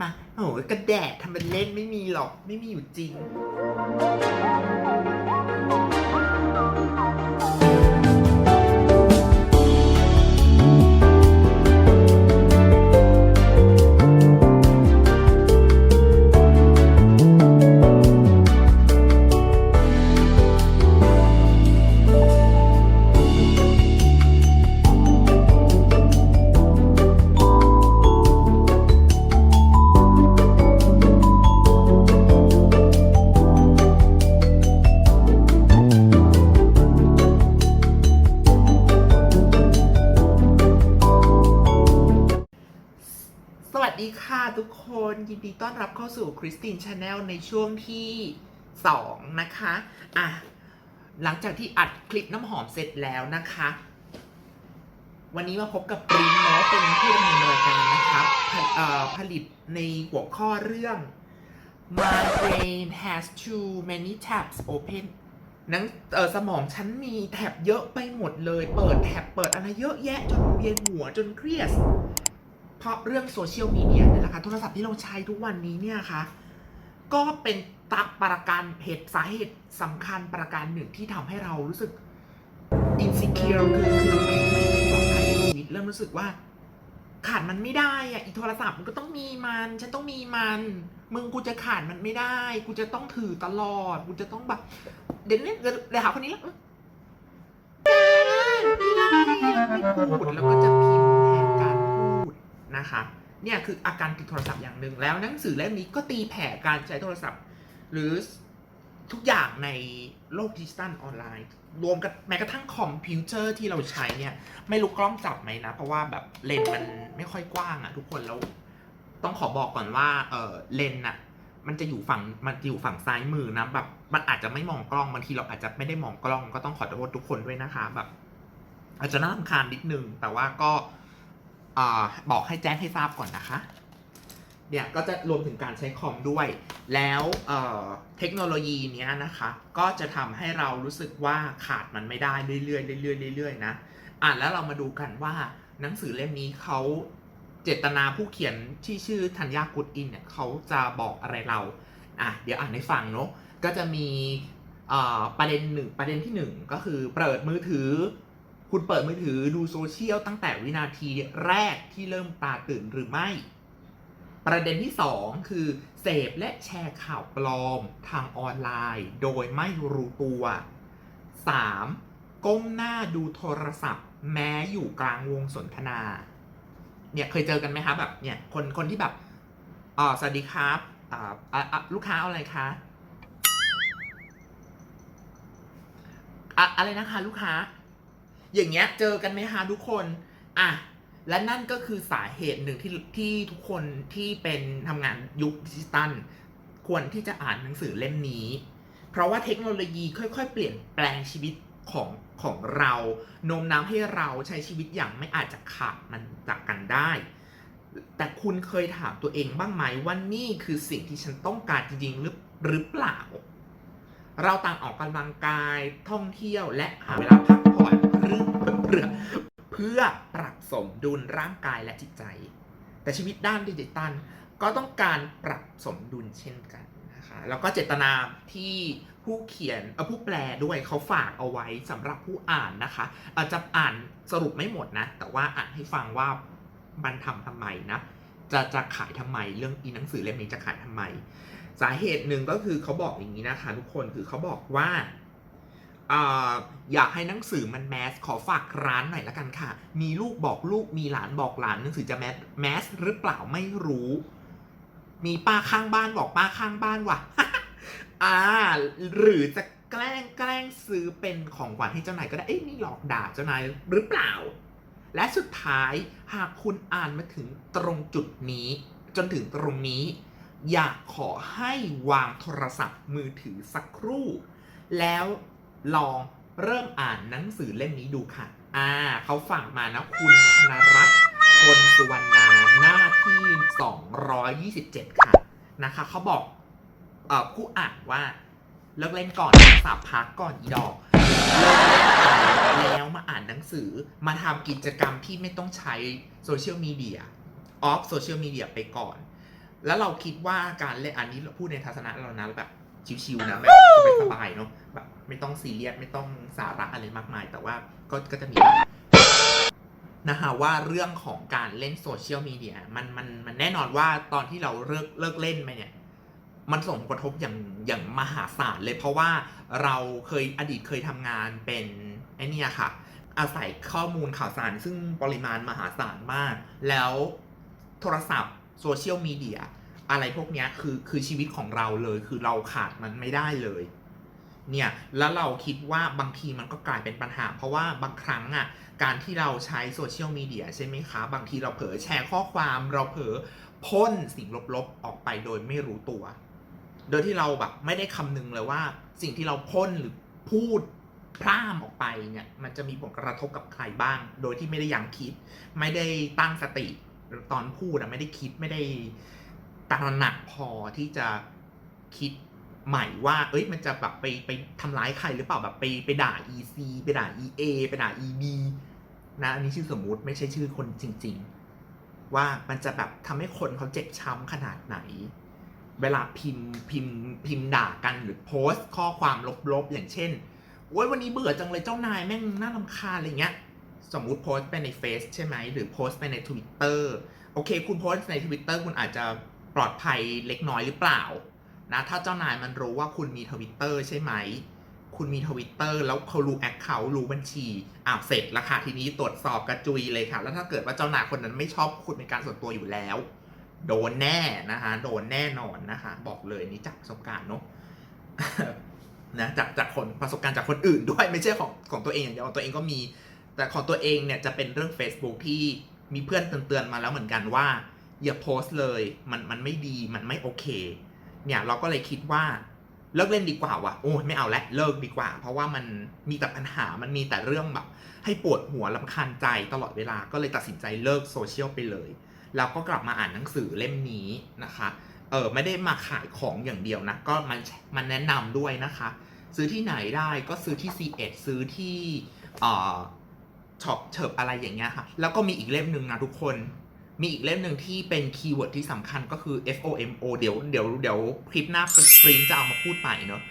มาโอ้กระแดดทำเป็นเล่นไม่มีหรอกไม่มีอยู่จริง ยินดีต้อนรับเข้าสู่คริสตินชาแนลในช่วงที่ 2 นะคะอะหลังจากที่อัดคลิปน้ำหอมเสร็จแล้วนะคะ วันนี้มาพบกับปรินเนาะเป็นผู้ดำเนินรายการนะครับผผลิตในหัวข้อเรื่อง My brain has too many tabs open นังสมองฉันมีแท็บเยอะไปหมดเลย เปิดแท็บเปิดอะไรเยอะแยะจนเวียนหัวจนเครียด เพราะเรื่องโซเชียลมีเดียเนี่ยแหละค่ะโทรศัพท์ที่เราใช้ทุกวันนี้เนี่ยค่ะก็เป็นตักประการเหตุสาเหตุสำคัญประการหนึ่งที่ทำให้เรารู้สึก insecure คือคือไม่ไม่ปลอดภัยในชีวิตเริ่มรู้สึกว่า ขาดมันไม่ได้อะอีโทรศัพท์มันก็ต้องมีมัน ฉันต้องมีมัน มึงกูจะขาดมันไม่ได้ กูจะต้องถือตลอด กูจะต้องแบบเดี๋ยวนี้เดี๋ยวเดี๋ยวหาคนนี้แล้วแกไม่ได้ไม่พูดแล้วก็จะพิมพ์แทนการพูด นะคะเนี่ยคืออาการติดโทรศัพท์อย่างหนึ่งแล้วหนังสือเล่มนี้ก็ตีแผ่การใช้โทรศัพท์ หรือทุกอย่างในโลกดิจิตัลออนไลน์ รวมกันแม้กระทั่งคอมพิวเตอร์ที่เราใช้เนี่ยไม่รู้กล้องจับไหมนะ เพราะว่าแบบเลนส์มันไม่ค่อยกว้างอะทุกคนแล้วต้องขอบอกก่อนว่าเออเลนส์อะมันจะอยู่ฝั่งมันจะอยู่ฝั่งซ้ายมือนะแบบมันอาจจะไม่มองกล้องบางทีเราอาจจะไม่ได้มองกล้องก็ต้องขอโทษทุกคนด้วยนะคะแบบ อาจจะน่ารำคาญนิดนึงแต่ว่าก็ อบอกให้แจ้งให้ทราบก่อนนะคะ เนี่ยก็จะรวมถึงการใช้คอมด้วย แล้วเเทคโนโลยีเนี้ยนะคะ ก็จะทำให้เรารู้สึกว่าขาดมันไม่ได้เรื่อยๆเรื่อยๆเรื่อยๆนะอะแล้วเรามาดูกันว่าหนังสือเล่มนี้เขาเจตนาผู้เขียนที่ชื่อธัญญากุดอินเนี่ยเขาจะบอกอะไรเราอะเดี๋ยวอ่านให้ฟังเนาะก็จะมีประเด็นหนึ่งประเด็นที่หนึ่งก็คือเปิดมือถือ คุณเปิดมือถือดูโซเชียลตั้งแต่วินาทีแรกที่เริ่มตาตื่นหรือไม่ ประเด็นที่ 2 คือ เสพและแชร์ข่าวปลอมทางออนไลน์ โดยไม่รู้ตัว 3. ก้มหน้าดูโทรศัพท์ แม้อยู่กลางวงสนทนา เนี่ยเคยเจอกันไหมคะแบบเนี่ยคนคนที่แบบอ๋อสวัสดีครับอ่าอ่าลูกค้าเอาอะไรคะอะอะไรนะคะลูกค้า อย่างเงี้ยเจอกันไหมคะทุกคนอะและนั่นก็คือสาเหตุหนึ่งที่ที่ทุกคนที่เป็นทำงานยุคดิจิตัลควรที่จะอ่านหนังสือเล่มนี้ เพราะว่าเทคโนโลยีค่อยๆ เปลี่ยนแปลงชีวิตของของเราโน้มน้าวให้เราใช้ชีวิตอย่างไม่อาจจะขาดมันจากกันได้ แต่คุณเคยถามตัวเองบ้างไหมว่านี่คือสิ่งที่ฉันต้องการจริงๆหรือหรือเปล่า เราต่างออกกำลังกายท่องเที่ยวและหาเวลาพักผ่อน เพื่อเพื่อปรับสมดุลร่างกายและจิตใจ แต่ชีวิตด้านดิจิตัลก็ต้องการปรับสมดุลเช่นกันนะคะแล้วก็เจตนาที่ผู้เขียนเออผู้แปลด้วยเขาฝากเอาไว้สำหรับผู้อ่านนะคะ อาจจะอ่านสรุปไม่หมดนะ แต่ว่าอ่านให้ฟังว่ามันทำทำไมนะจะจะขายทำไมเรื่องอีหนังสือเล่มนี้จะขายทำไม สาเหตุหนึ่งก็คือเขาบอกอย่างนี้นะคะทุกคนคือเขาบอกว่า อยากให้หนังสือมันแมสขอฝากร้านหน่อยละกันค่ะ มีลูกบอกลูกมีหลานบอกหลานหนังสือจะแมสแมสหรือเปล่าไม่รู้ มีป้าข้างบ้านบอกป้าข้างบ้านว่ะอ่าหรือจะแกล้งแกล้งซื้อเป็นของขวัญให้เจ้านายก็ได้เอ้ยนี่หลอกด่าเจ้านายหรือเปล่า และสุดท้ายหากคุณอ่านมาถึงตรงจุดนี้ จนถึงตรงนี้ อยากขอให้วางโทรศัพท์มือถือสักครู่ แล้ว ลองเริ่มอ่านหนังสือเล่มนี้ดูค่ะ อ่าเขาฝากมานะคุณธนรัตน์พลสุวรรณาหน้าที่ 227 ค่ะนะคะเขาบอกเอ่อผู้อ่านว่าเลิกเล่นก่อนสับพักก่อนอีดอกเลิกเล่นก่อนแล้วมาอ่านหนังสือมาทำกิจกรรมที่ไม่ต้องใช้โซเชียลมีเดียออฟโซเชียลมีเดียไปก่อน แล้วเราคิดว่าการเล่นอันนี้เราพูดในทัศนะเรานะแบบชิวๆนะแบบสบายๆเนาะแบบ ไม่ต้องซีเรียสไม่ต้องสาระอะไรมากมาย แต่ว่าก็ก็จะมีนะฮะว่าเรื่องของการเล่นโซเชียลมีเดียมันมันมันแน่นอนว่าตอนที่เราเลิกเลิกเล่นไปเนี่ย มันส่งผลกระทบอย่างอย่างมหาศาลเลยเพราะว่าเราเคยอดีตเคยทำงานเป็นไอเนี่ยค่ะ อาศัยข้อมูลข่าวสาร ซึ่งปริมาณมหาศาลมาก แล้วโทรศัพท์โซเชียลมีเดียอะไรพวกนี้คือคือชีวิตของเราเลยคือเราขาดมันไม่ได้เลย เนี่ยแล้วเราคิดว่าบางทีมันก็กลายเป็นปัญหา เพราะว่าบางครั้งอะการที่เราใช้โซเชียลมีเดียใช่ไหมคะ บางทีเราเผลอแชร์ข้อความเราเผลอพ่นสิ่งลบๆ ออกไปโดยไม่รู้ตัว โดยที่เราแบบไม่ได้คำนึงเลยว่าสิ่งที่เราพ่นหรือพูดพร่ามออกไปเนี่ยมันจะมีผลกระทบกับใครบ้าง โดยที่ไม่ได้ยังคิด ไม่ได้ตั้งสติตอนพูดอะไม่ได้คิดไม่ได้ตระหนักพอที่จะคิด ใหม่ว่า เอ้ย มันจะแบบไปไปทำร้ายใครหรือเปล่าแบบไปไปด่า EC ไปด่า EA ไปด่า EB นะอันนี้ชื่อสมมุติไม่ใช่ชื่อคนจริง ๆ ว่ามันจะแบบทำให้คนเขาเจ็บช้ำขนาดไหน เวลาพิมพ์พิมพ์พิมพ์ด่ากันหรือโพสต์ ข้อความลบๆ อย่างเช่นโอ้ยวันนี้เบื่อจังเลยเจ้านายแม่งน่ารำคาญอะไรเงี้ย สมมุติโพสต์ไปในเฟซใช่ไหมหรือโพสต์ไปใน Twitter โอเค คุณโพสต์ใน Twitter คุณอาจจะปลอดภัยเล็กน้อยหรือเปล่า นะถ้าเจ้านายมันรู้ว่าคุณมี Twitter ใช่ไหม คุณมี Twitter แล้วเขารู้แอคเคาท์รู้บัญชีอ้าวเสร็จแล้วค่ะทีนี้ตรวจสอบกระจุยเลยค่ะ แล้วถ้าเกิดว่าเจ้านายคนนั้นไม่ชอบคุณเป็นการส่วนตัวอยู่แล้ว โดนแน่นะคะโดนแน่นอนนะคะ บอกเลยนี่จากประสบการณ์เนาะนะจากจากคนประสบการณ์จากคนอื่นด้วยไม่ใช่ของของตัวเองอย่างเดียวตัวเองก็มี แต่ของตัวเองเนี่ยจะเป็นเรื่อง Facebook ที่มีเพื่อนเตือนมาแล้วเหมือนกันว่าอย่าโพสต์เลย มันมันไม่ดีมันไม่โอเค เนี่ยเราก็เลยคิดว่าเลิกเล่นดีกว่าว่ะโอ้ไม่เอาและเลิกดีกว่า เพราะว่ามันมีแต่ปัญหามันมีแต่เรื่องแบบ ให้ปวดหัวลำคาญใจตลอดเวลาก็เลยตัดสินใจเลิกโซเชียลไปเลยแล้วก็กลับมาอ่านหนังสือเล่มนี้นะคะเออไม่ได้มาขายของอย่างเดียวนะ ก็มันมันแนะนำด้วยนะคะ ซื้อที่ไหนได้ก็ซื้อที่ C1 ซื้อที่เอ่อช็อปเฉิบอะไรอย่างเงี้ยค่ะแล้วก็มีอีกเล่มหนึ่งนะทุกคน มีอีกเล่มหนึ่งที่เป็นคีย์เวิร์ดที่สำคัญก็คือ FOMO เดี๋ยวเดี๋ยวเดี๋ยวคลิปหน้าปรินจะเอามาพูดใหม่เนอะ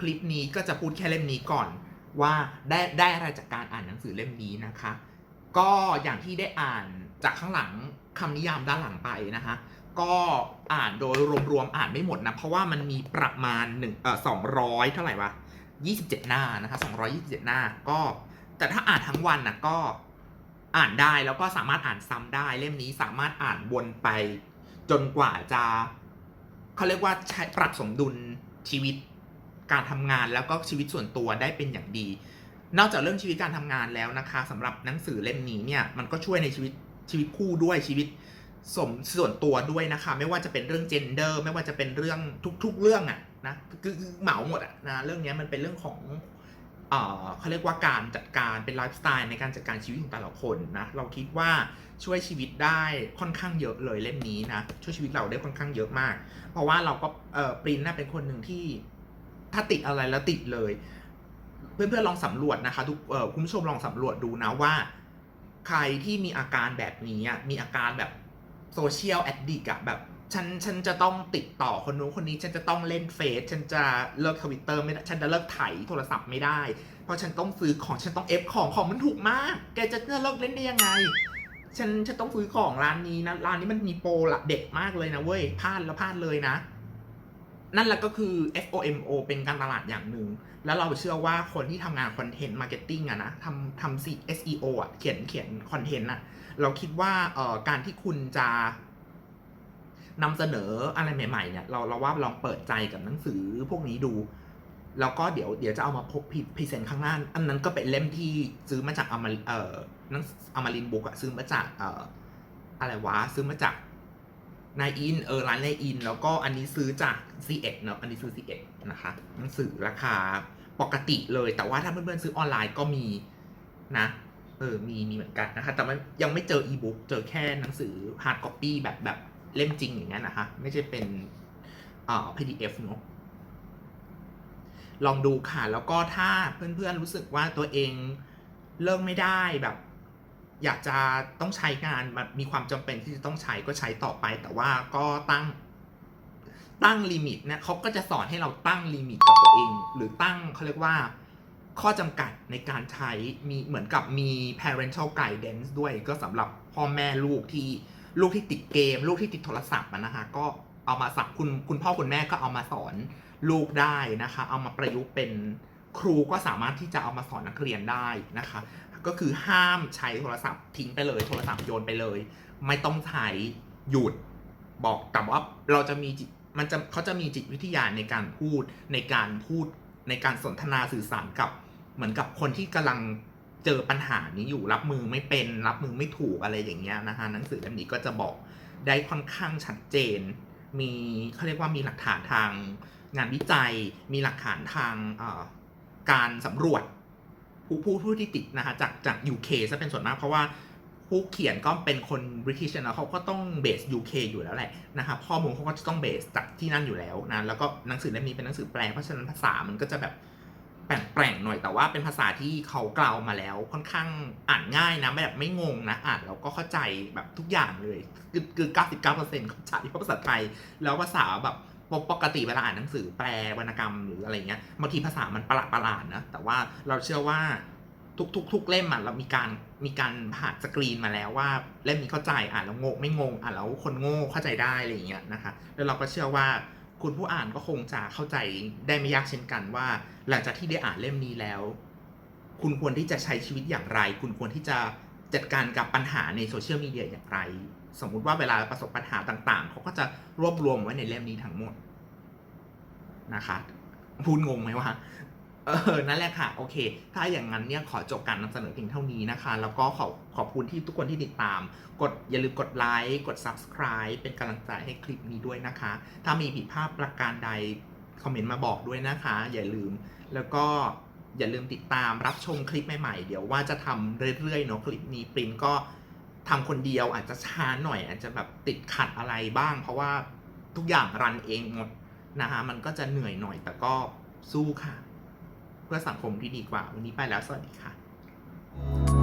คลิปนี้ก็จะพูดแค่เล่มนี้ก่อนว่าได้ได้อะไรจากการอ่านหนังสือเล่มนี้นะคะ ก็อย่างที่ได้อ่านจากข้างหลังคำนิยามด้านหลังไปนะคะก็อ่านโดยรวมๆอ่านไม่หมดนะ เพราะว่ามันมีประมาณหนึ่งเอ่อสองร้อยเท่าไหร่วะยี่สิบเจ็ดหน้านะคะสองร้อยยี่สิบเจ็ดหน้าก็ แต่ถ้าอ่านทั้งวันนะก็ อ่านได้แล้วก็สามารถอ่านซ้ำได้ เล่มนี้สามารถอ่านวนไป จนกว่าจะเขาเรียกว่าใช้ปรับสมดุลชีวิตการทำงานแล้วก็ชีวิตส่วนตัวได้เป็นอย่างดี นอกจากเรื่องชีวิตการทำงานแล้วนะคะสำหรับหนังสือเล่มนี้เนี่ยมันก็ช่วยในชีวิตชีวิตคู่ด้วยชีวิตสมส่วนตัวด้วยนะคะ ไม่ว่าจะเป็นเรื่อง gender ไม่ว่าจะเป็นเรื่องทุก ๆ เรื่องอะนะคือเหมาหมดอะนะเรื่องนี้มันเป็นเรื่องของ เเขาเรียกว่าการจัดการเป็นไลฟ์สไตล์ในการจัดการชีวิตของแต่ละคนนะเราคิดว่าช่วยชีวิตได้ค่อนข้างเยอะเลยเล่มนี้นะช่วยชีวิตเราได้ค่อนข้างเยอะมาก เพราะว่าเราก็เปรินน่าเป็นคนหนึ่งที่ถ้าติดอะไรแล้วติดเลย เพื่อนๆลองสำรวจนะคะทุกคุณผู้ชมลองสำรวจดูนะว่า ใครที่มีอาการแบบนี้มีอาการแบบโซเชียลแอดดิกอะแบบ ฉันฉันจะต้องติดต่อคนนู้นคนนี้ฉันจะต้องเล่นเฟซฉันจะเลิกทวิตเตอร์ไม่ได้ฉันจะเลิกไถโทรศัพท์ไม่ได้ เพราะฉันต้องซื้อของฉันต้องเอฟของของมันถูกมาก แกจะเลิกเล่นได้ยังไง ฉันฉันต้องซื้อของร้านนี้นะร้านนี้มันมีโปรละเด็ดมากเลยนะเว้ยพลาดแล้วพลาดเลยนะ นั่นแหละก็คือ FOMO เป็นการตลาดอย่างหนึ่งแล้วเราเชื่อว่าคนที่ทำงานคอนเทนต์มาร์เก็ตติ้งอะนะทำทำ SEO อะเขียนเขียนคอนเทนต์อะเราคิดว่าเอ่อการที่คุณจะ นำเสนออะไรใหม่ๆเนี่ยเราเราว่าลองเปิดใจกับหนังสือพวกนี้ดู แล้วก็เดี๋ยวเดี๋ยวจะเอามาพบพรีเซนต์ข้างหน้า อันนั้นก็เป็นเล่มที่ซื้อมาจากอมาเอ่อนังอมารินบุ๊กอะซื้อมาจากเอ่ออะไรวะซื้อมาจากนายอินเออร้านนายอิน แล้วก็อันนี้ซื้อจาก C1 เอ็ดนอะอันนี้ซื้อ C1 นะคะหนังสือราคาปกติเลย แต่ว่าถ้าเพื่อนๆซื้อออนไลน์ก็มีนะเออมีมีเหมือนกันนะคะ แต่มันยังไม่เจออีบุ๊กเจอแค่หนังสือฮาร์ดคอปปี้แบบแบบ เล่มจริงอย่างเงี้ยนะคะ ไม่ใช่เป็นเอ่อ PDF เนอะลองดูค่ะ แล้วก็ถ้าเพื่อนๆรู้สึกว่าตัวเองเลิกไม่ได้แบบ อยากจะต้องใช้งานมันมีความจำเป็นที่จะต้องใช้ก็ใช้ต่อไป แต่ว่าก็ตั้งตั้งลิมิตเนี่ยเขาก็จะสอนให้เราตั้งลิมิตกับตัวเอง หรือตั้งเขาเรียกว่าข้อจำกัดในการใช้มีเหมือนกับมี parental guidance ด้วยก็สำหรับพ่อแม่ลูกที่ ลูกที่ติดเกม ลูกที่ติดโทรศัพท์นะคะก็เอามาสับคุณคุณพ่อคุณแม่ก็เอามาสอนลูกได้นะคะ เอามาประยุกต์เป็นครูก็สามารถที่จะเอามาสอนนักเรียนได้นะคะ ก็คือห้ามใช้โทรศัพท์ทิ้งไปเลย โทรศัพท์โยนไปเลย ไม่ต้องใช้หยุดบอกแต่ว่าเราจะมีจิตมันจะเขาจะมีจิตวิทยาในการพูดในการพูดในการสนทนาสื่อสารกับเหมือนกับคนที่กำลัง เจอปัญหานี้อยู่รับมือไม่เป็น รับมือไม่ถูกอะไรอย่างเงี้ยนะคะหนังสือเล่มนี้ก็จะบอกได้ค่อนข้างชัดเจน มีเขาเรียกว่ามีหลักฐานทางงานวิจัย มีหลักฐานทางการสำรวจ ผู้ผู้ผู้ที่ติดนะคะจากจาก UK ซะเป็นส่วนมากเพราะว่าผู้เขียนก็เป็นคนบริ i ิชนะเขาก็ต้องเบส UK อยู่แล้วแหละนะครับข้อมูลเขาก็จะต้องเบสจากที่นั่นอยู่แล้วนะแล้วก็หนังสือเล่มนี้เป็นหนังสือแปลเพราะฉะนั้นภาษามันก็จะแบบ แปลงๆหน่อยแต่ว่าเป็นภาษาที่เขากล่าวมาแล้วค่อนข้างอ่านง่ายนะไม่แบบไม่งงนะอ่านแล้วก็เข้าใจแบบทุกอย่างเลยคือคือ99%เข้าใจเพราะภาษาไทย แล้วภาษาแบบปกติเวลาอ่านหนังสือแปลวรรณกรรมหรืออะไรเงี้ยบางทีภาษามันประหลาดประหลาดๆนะแต่ว่าเราเชื่อว่าทุกทุกทุกเล่มอะเรามีการมีการผ่านสกรีนมาแล้วว่าเล่มนี้เข้าใจอ่านแล้วงงไม่งงอ่านแล้วคนโง่เข้าใจได้อะไรอย่างเงี้ยนะคะแล้วเราก็เชื่อว่า คุณผู้อ่านก็คงจะเข้าใจได้ไม่ยากเช่นกันว่า หลังจากที่ได้อ่านเล่มนี้แล้ว คุณควรที่จะใช้ชีวิตอย่างไร คุณควรที่จะจัดการกับปัญหาในโซเชียลมีเดียอย่างไร สมมุติว่าเวลาประสบปัญหาต่าง ๆ เขาก็จะรวบรวมไว้ในเล่มนี้ทั้งหมดนะคะพูดงงไหมวะ เออ นั่นแหละค่ะ โอเค ถ้าอย่างนั้นเนี่ยขอจบการนำเสนอเพียงเท่านี้นะคะ แล้วก็ขอขอบคุณที่ทุกคนที่ติดตาม กดอย่าลืมกดไลค์ กด subscribe เป็นกำลังใจให้คลิปนี้ด้วยนะคะ ถ้ามีผิดพลาดประการใด คอมเมนต์มาบอกด้วยนะคะ อย่าลืม แล้วก็อย่าลืมติดตามรับชมคลิปใหม่ๆ เดี๋ยวว่าจะทำเรื่อยๆเนาะคลิปนี้ปรินก็ทำคนเดียวอาจจะช้าหน่อย อาจจะแบบติดขัดอะไรบ้าง เพราะว่าทุกอย่างรันเองหมดนะคะ มันก็จะเหนื่อยหน่อยแต่ก็สู้ค่ะ เพื่อสังคมที่ดีกว่า วันนี้ไปแล้วสวัสดีค่ะ